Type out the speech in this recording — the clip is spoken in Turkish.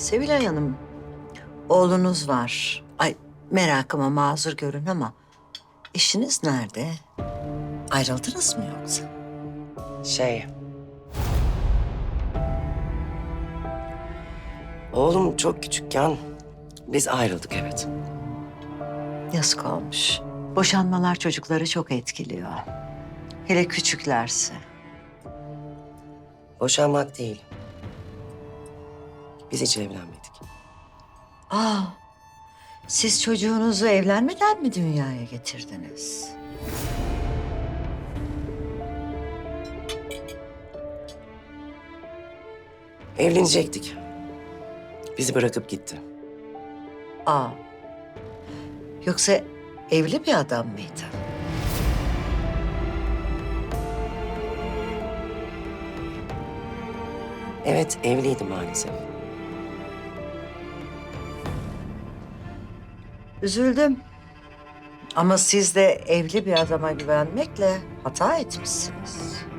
Sevilay Hanım, oğlunuz var. Ay merakıma mazur görün ama eşiniz nerede? Ayrıldınız mı yoksa? Şey... Oğlum çok küçükken biz ayrıldık evet. Yazık olmuş. Boşanmalar çocukları çok etkiliyor. Hele küçüklerse. Boşanmak değil. Biz hiç evlenmedik. Aa, siz çocuğunuzu evlenmeden mi dünyaya getirdiniz? Evlenecektik. Bizi bırakıp gitti. Aa, yoksa evli bir adam mıydı? Evet evliydi maalesef. Üzüldüm. Ama siz de evli bir adama güvenmekle hata etmişsiniz.